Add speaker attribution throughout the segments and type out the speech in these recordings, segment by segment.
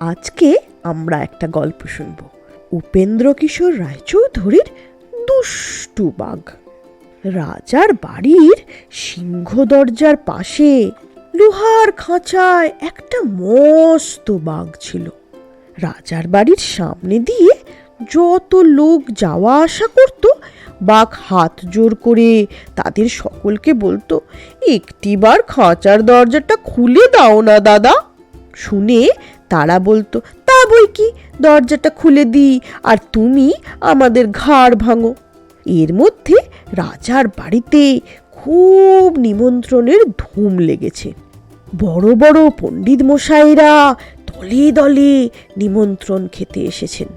Speaker 1: আজকে আমরা একটা গল্প শুনব। উপেন্দ্র কিশোর রায়চৌধুরীর দুষ্টু বাঘ। রাজার বাড়ির সিংহ দরজার পাশে লোহার খাঁচায় একটা মস্ত বাঘ ছিল। রাজার বাড়ির সামনে দিয়ে যত লোক যাওয়া আসা করত, বাঘ হাত জোর করে তাদের সকলকে বলতো, একটিবার খাঁচার দরজাটা খুলে দাও না, দাদা। শুনে তারা বলতো, তা বই কি? দরজাটা খুলে দিই আর তুমি আমাদের ঘাড় ভাঙো। এর মধ্যে রাজার বাড়িতে খুব নিমন্ত্রণের ধুম লেগেছে। বড় বড় পণ্ডিত মশাইরা দলে দলে নিমন্ত্রণ খেতে এসেছেন।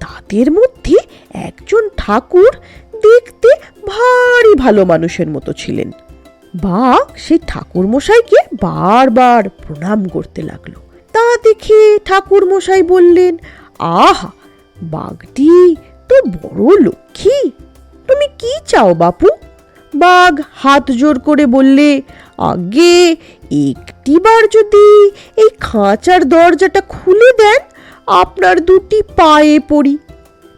Speaker 1: তাদের মধ্যে একজন ঠাকুর দেখতে ভারী ভালো মানুষের মতো ছিলেন। বাঘ সেই ঠাকুর মশাইকে বারবার প্রণাম করতে লাগল। তা দেখে ঠাকুর মশাই বললেন, আহা, বাঘটি তো বড় লক্ষ্মী। তুমি কি চাও বাপু? বাঘ হাত জোর করে বললে, আগে একটিবার যদি এই খাঁচার দরজাটা খুলে দেন, আপনার দুটি পায়ে পড়ি।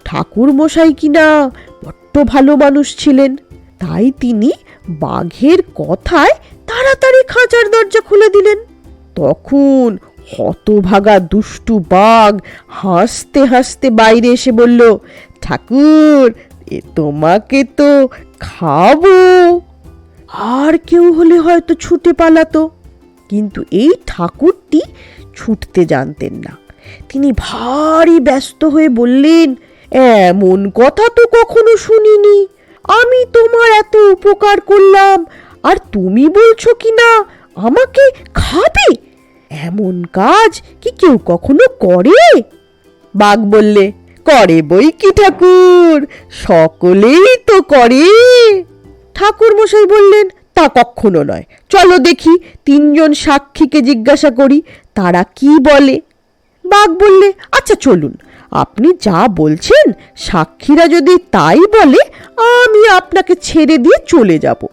Speaker 1: ঠাকুর মশাই কিনা বড্ড ভালো মানুষ ছিলেন। তাই তিনি বাঘের কথায় তাড়াতাড়ি খাঁচার দরজা খুলে দিলেন। তখন হতভাগা দুষ্টু বাঘ হাসতে হাসতে বাইরে এসে বলল, ঠাকুর, এ তোমাকে তো খাব। আর কেউ হলে হয়তো ছুটে পালাতো, কিন্তু এই ঠাকুরটি ছুটতে জানতেন না। তিনি ভারী ব্যস্ত হয়ে বললেন, এমন কথা তো কখনো শুনিনি। আমি তোমার এত উপকার করলাম, আর তুমি বলছো কি না, আমাকে খাবে? এমন কাজ কি কেউ কখনো করে? বাঘ বললে, করে বই কি ঠাকুর? সকলেই তো করে। ঠাকুর মশাই বললেন, তা কখনো নয়। চলো দেখি তিনজন সাক্ষীকে জিজ্ঞাসা করি, তারা কি বলে? বাঘ বললে আচ্ছা চলুন। আপনি যা বলছেন, সাক্ষীরা যদি তাই বলে, আমি আপনাকে ছেড়ে দিয়ে চলে যাব।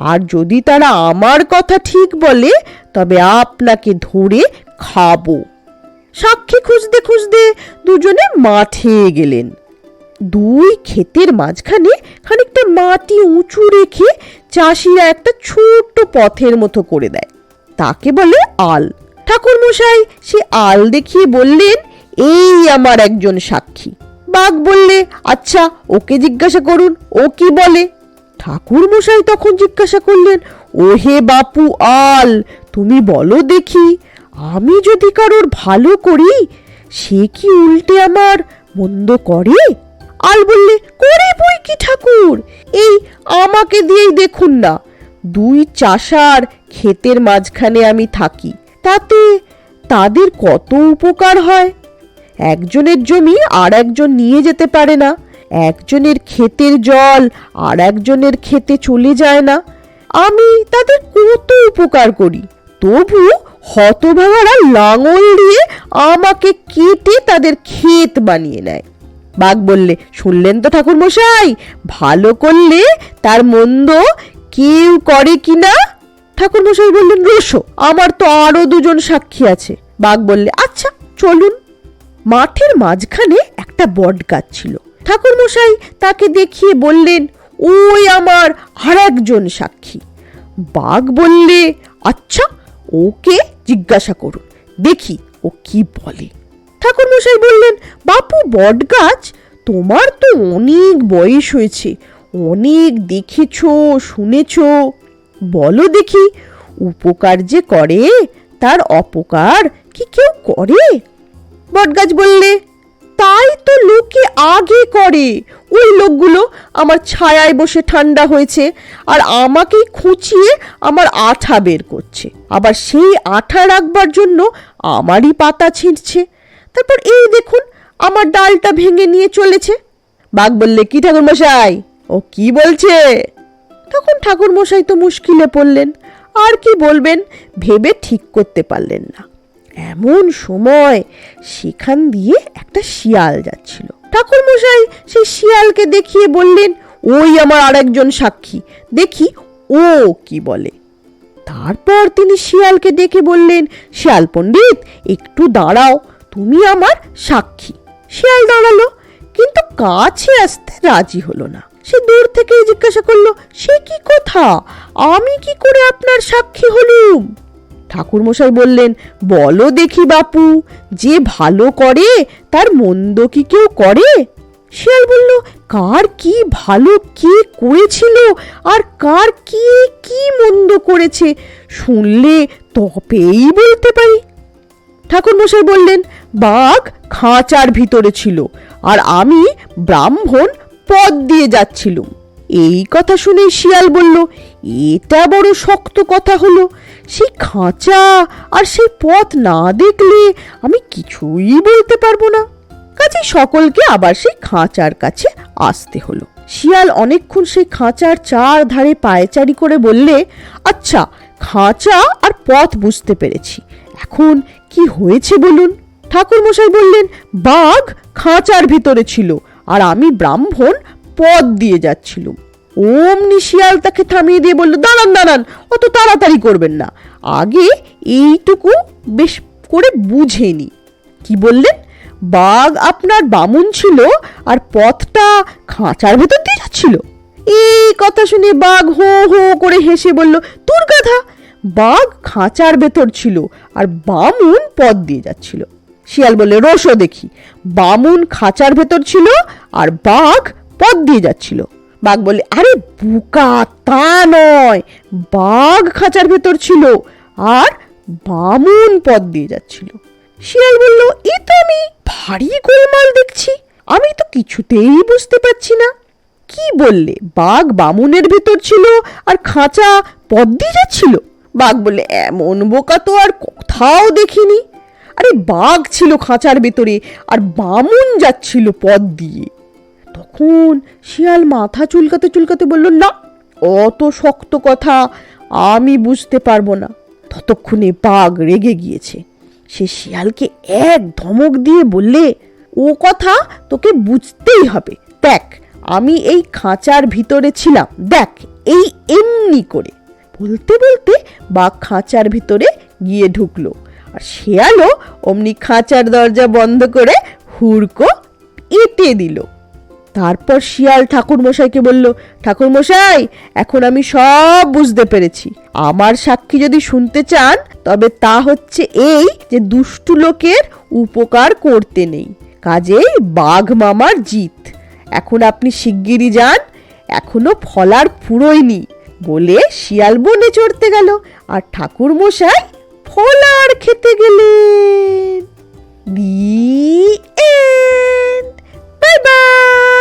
Speaker 1: আর যদি তারা আমার কথা ঠিক বলে, তবে আপনাকে ধরে খাব। সাক্ষী খুঁজতে খুঁজতে দুজনে মাঠে গেলেন। দুই ক্ষেতের মাঝখানে খানিকটা মাটি উঁচু রেখে চাষিরা একটা ছোট্ট পথের মতো করে দেয়। তাকে বলে আল। ঠাকুর মশাই সে আল দেখিয়ে বললেন, এই আমার একজন সাক্ষী। বাঘ বললে আচ্ছা ওকে জিজ্ঞাসা করুন, ও কি বলে? ঠাকুর মশাই তখন জিজ্ঞাসা করলেন ও হে বাপু আল, তুমি বলো দেখি, আমি যদি কারোর ভালো করি, সে কি উল্টে আমার মন্দ করে? আল বললে, করে বই কি ঠাকুর? এই আমাকে দিয়েই দেখুন না, দুই চাষার ক্ষেতের মাঝখানে আমি থাকি, তাতে তাদের কত উপকার হয়? একজনের জমি আর একজন নিয়ে যেতে পারে না একজনের ক্ষেতের জল আর একজনের ক্ষেতে চলে যায় না। আমি তাদের কত উপকার করি, তবু হতভাগারা লাঙল দিয়ে আমাকে কেটে তাদের ক্ষেত বানিয়ে নেয়। বাঘ বললে, শুনলেন তো ঠাকুর মশাই ভালো করলে তার মন্দ কেউ করে কি না? ঠাকুর মশাই বললেন, রসো, আমার তো আরও দুজন সাক্ষী আছে। বাঘ বললে আচ্ছা চলুন। মাঠের মাঝখানে একটা বট গাছ ছিল। ঠাকুর মশাই তাকে দেখিয়ে বললেন, ওই আমার আর একজন সাক্ষী। বাঘ বললে আচ্ছা ওকে জিজ্ঞাসা করুন, দেখি ও কি বলে। ঠাকুরমশাই বললেন, বাপু, বটগাছ, তোমার তো অনেক বয়স হয়েছে, অনেক দেখেছ, শুনেছ। বলো দেখি, উপকার যে করে, তার অপকার কি কেউ করে? বটগাছ বললে, তাই তো লোকে আগে করে ওই লোকগুলো আমার ছায়ায় বসে ঠান্ডা হয়েছে আর আমাকেই খুঁচিয়ে আমার আঠা বের করছে। আবার সেই আঠা রাখবার জন্য আমারই পাতা ছিঁড়ছে। তারপর এই দেখুন, আমার ডালটা ভেঙে নিয়ে চলেছে। বাঘ বললে, কি ঠাকুর মশাই ও কি বলছে? তখন ঠাকুর মশাই তো মুশকিলে পড়লেন। আর কি বলবেন, ভেবে ঠিক করতে পারলেন না। এমন সময় সেখান দিয়ে একটা শিয়াল যাচ্ছিল। ঠাকুর মশাই সেই শিয়ালকে দেখিয়ে বললেন, ওই আমার আরেকজন সাক্ষী। দেখি ও কি বলে। তারপর তিনি শিয়ালকে ডেকে বললেন, শিয়াল পণ্ডিত, একটু দাঁড়াও, তুমি আমার সাক্ষী। শিয়াল দাঁড়াল, কিন্তু কাছে আসতে রাজি হলো না। সে দূর থেকে জিজ্ঞাসা করল, সে কি কথা? আমি কি করে আপনার সাক্ষী হলুম? ঠাকুরমশাই বললেন, বলো দেখি বাপু, যে ভালো করে, তার মন্দ কি কেউ করে? শিয়াল বলল, কার কি ভালো কে করেছিল, আর কার কি কি মন্দ করেছে, শুনলে তবেই বলতে পারি। ঠাকুরমশাই বললেন, বাঘ খাঁচার ভিতরে ছিল, আর আমি ব্রাহ্মণ পথ দিয়ে যাচ্ছিলুম। এই কথা শুনে শিয়াল বলল, এটা বড় শক্ত কথা হলো। সেই খাঁচা আর সেই পথ না দেখলে আমি কিছুই বলতে পারব না। কাজে সকলকে আবার সেই খাঁচার কাছে আসতে হলো। শিয়াল অনেকক্ষণ সেই খাঁচার চার ধারে পায়চারি করে বললে আচ্ছা খাঁচা আর পথ বুঝতে পেরেছি। এখন কি হয়েছে বলুন? ঠাকুরমশাই বললেন, বাঘ খাঁচার ভিতরে ছিল, আর আমি ব্রাহ্মণ পথ দিয়ে যাচ্ছিলুম। অমনি শিয়াল তাকে থামিয়ে দিয়ে বলল, দাঁড়ান দাঁড়ান, অত তাড়াতাড়ি করবেন না। আগে এইটুকু বেশ করে বুঝে নি। কি বললেন? বাঘ আপনার বামুন ছিল আর পথটা খাঁচার ভেতর দিয়ে যাচ্ছিল? এই কথা শুনে বাঘ হো হো করে হেসে বলল, তোর গাধা, বাঘ খাঁচার ভেতর ছিল আর বামুন পথ দিয়ে যাচ্ছিল। শিয়াল বললে, রসো দেখি, বামুন খাঁচার ভেতর ছিল আর বাঘ পথ দিয়ে যাচ্ছিল। বাঘ বলে আরে, বুকা, তা নয়। বাঘ খাঁচার ভেতর ছিল আর বামুন পথ দিয়ে যাচ্ছিল। শিয়াল বলল, এ তো আমি ভারী গোলমাল দেখছি। আমি তো কিছুতেই বুঝতে পারছি না। কি বললে? বাঘ বামুনের ভেতর ছিল আর খাঁচা পথ দিয়ে যাচ্ছিল? বাঘ বললে, এমন বোকা তো আর কোথাও দেখিনি। আরে, বাঘ ছিল খাঁচার ভেতরে আর বামুন যাচ্ছিল পথ দিয়ে। তখন শিয়াল মাথা চুলকাতে চুলকাতে বলল, না, অত শক্ত কথা আমি বুঝতে পারব না। ততক্ষণে বাঘ রেগে গিয়েছে। সে শিয়ালকে এক ধমক দিয়ে বললে, ও কথা তোকে বুঝতেই হবে। দেখ, আমি এই খাঁচার ভিতরে ছিলাম। দেখ, এই এমনি করে। বলতে বলতে বাঘ খাঁচার ভিতরে গিয়ে ঢুকলো আর শিয়ালও অমনি খাঁচার দরজা বন্ধ করে হুড়কো এঁটে দিল। তারপর শিয়াল ঠাকুরমশাইকে বলল, ঠাকুরমশাই, এখন আমি সব বুঝতে পেরেছি। আমার সাক্ষী যদি শুনতে চান, তবে তা হচ্ছে এই যে দুষ্টু লোকের উপকার করতে নেই। কাজেই বাঘ মামার জিত। এখন আপনি শিগগিরই যান। এখনও ফলার ফুরোয়নি বলে শিয়াল বনে চড়তে গেল। আর ঠাকুর মশাই ফলার খেতে গেলেন। The end. Bye bye.